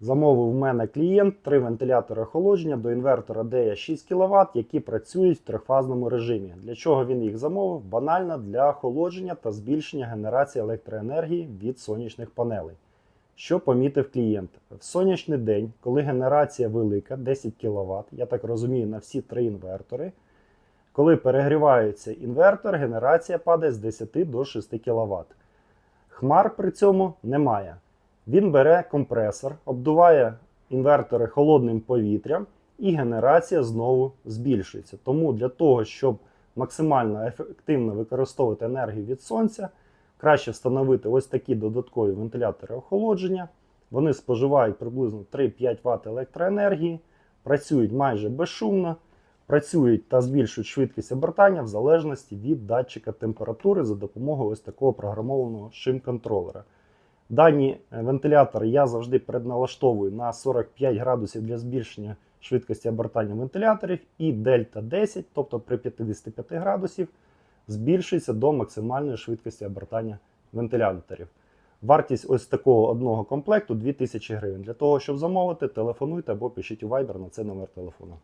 Замовив в мене клієнт три вентилятори охолодження до інвертора DEA 6 кВт, які працюють в трифазному режимі. Для чого він їх замовив? Банально для охолодження та збільшення генерації електроенергії від сонячних панелей. Що помітив клієнт? В сонячний день, коли генерація велика, 10 кВт, я так розумію, на всі три інвертори. Коли перегрівається інвертор, генерація падає з 10 до 6 кВт. Хмар при цьому немає. Він бере компресор, обдуває інвертори холодним повітрям, і генерація знову збільшується. Тому для того, щоб максимально ефективно використовувати енергію від сонця, краще встановити ось такі додаткові вентилятори охолодження. Вони споживають приблизно 3-5 Вт електроенергії, працюють майже безшумно, працюють та збільшують швидкість обертання в залежності від датчика температури за допомогою ось такого програмованого шим-контролера. Дані е, вентилятори я завжди предналаштовую на 45 градусів для збільшення швидкості обертання вентиляторів, і дельта 10, тобто при 55 градусів, збільшується до максимальної швидкості обертання вентиляторів. Вартість ось такого одного комплекту 2000 гривень. Для того, щоб замовити, телефонуйте або пишіть у Viber на цей номер телефону.